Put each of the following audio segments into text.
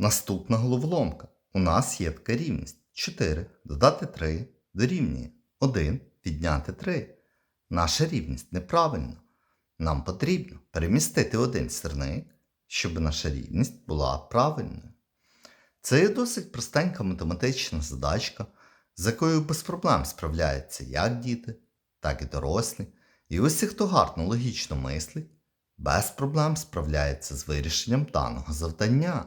Наступна головоломка. У нас є така рівність. 4 додати 3 дорівнює 1 відняти 3. Наша рівність неправильна. Нам потрібно перемістити один сірник, щоб наша рівність була правильною. Це є досить простенька математична задачка, з якою без проблем справляються як діти, так і дорослі. І усі, хто гарно логічно мислить, без проблем справляється з вирішенням даного завдання.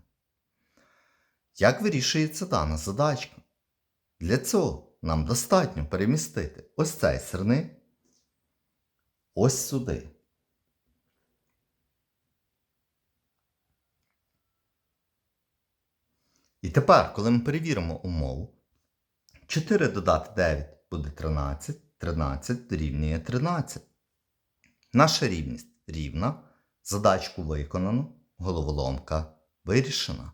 Як вирішується дана задачка? Для цього нам достатньо перемістити ось цей сирник ось сюди. І тепер, коли ми перевіримо умову, 4 додати 9 буде 13, 13 дорівнює 13. Наша рівність рівна, задачку виконано, головоломка вирішена.